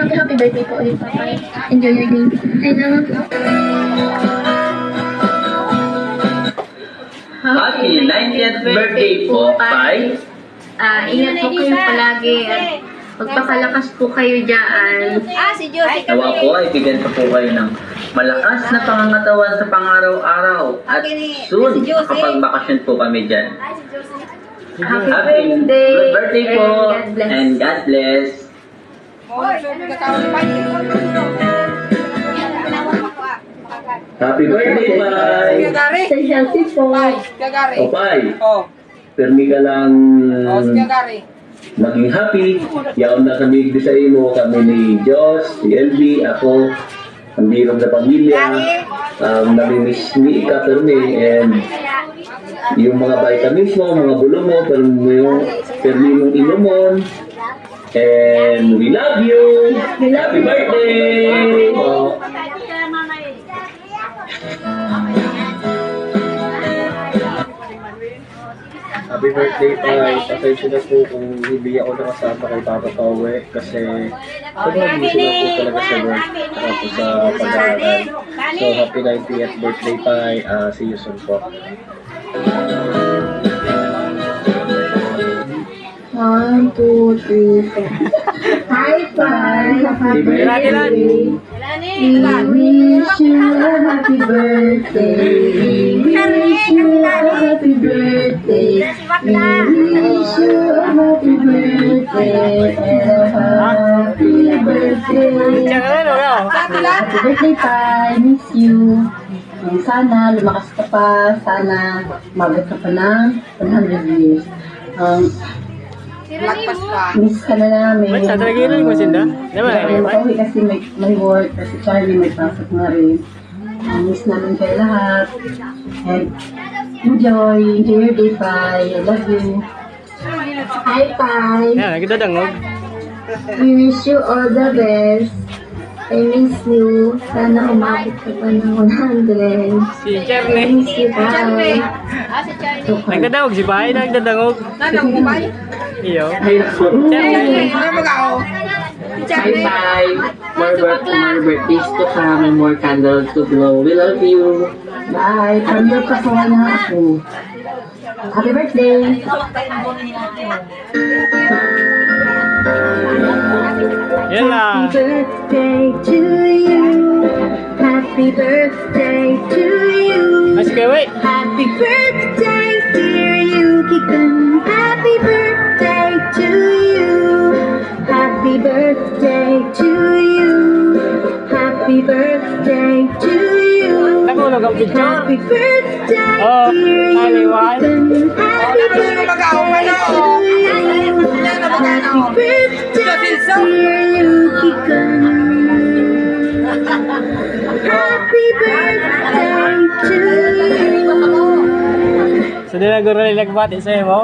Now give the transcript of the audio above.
happy happy birthday po ulit, Papa. Enjoy your day. I love you. Happy 90th birthday po, Pai. Ah, ingat po kayo palagi at magpakalakas po kayo dyan. Ah, si Josie Nawa po ay bigyan pa po kayo ng malakas na pangangatawan sa pang-araw-araw. At soon, makapagbakasyon po kami dyan. Happy, Happy birthday! good birthday po! And God bless. Happy birthday, Pai! Gagari. Stay healthy po. Gagari. O, Pai, Oh, permi ka lang oh, si Gagari. maging happy. Yaon na kami sa imo, kami ni Josh, si LB, ako, ang birong na pamilya. Um, namimiss ni Ika Permi and yung mga vitamins mo, mga bulo mo, pero yung permi mong inomon. And we love you! Happy birthday! Oh. Happy birthday, Pai. Pasensya na po kung hindi ako nakasama kay Papa Pauwi kasi sobrang busy na po talaga sa work at sa pag-aaral. So, happy 90th birthday, Pai. Ah, see you soon po. One, two, three, four. Hi, Pai. Happy birthday. We wish you a happy birthday. We wish you a happy birthday. We wish you a happy birthday. Happy birthday. Happy birthday, Pai. Miss you. Um, Sana lumakas ka pa. Sana mabot ka pa ng 100 years. Um, Lagpas pa. miss ka na namin. Sa talaginan mo, Sinda? Kaya pauwi kasi may, may work, kasi Charlie may pasok na rin. Um, miss namin kayo lahat. And enjoy, enjoy your day, Pai. I love you. Hi, Pai. Yan, nagdadangog. We wish you all the best. I miss you. Sana umabot ka pa ng 100. Si I miss you, Pai. Ah, si Charlie. Nagdadawag si Pai, nagdadangog. Nanang mo ba? Iyo. Ay, mag-ako. Bye bye! More, birth- more birthdays to come and more candles to blow. We love you! Bye. Thunder ka po na ako. Happy birthday. Yan lang. Happy birthday to you. Happy birthday to you. Mas kaway. Happy birthday, dear Yuki-kun. Happy birthday to you. Happy birthday to you. Happy birthday to you. Nagulog ang picture. Happy birthday, Oh, dear Taliwan. Yuki-kun. Happy birthday to you. Happy birthday, dear So, di na guro nila nagbati sa'yo mo?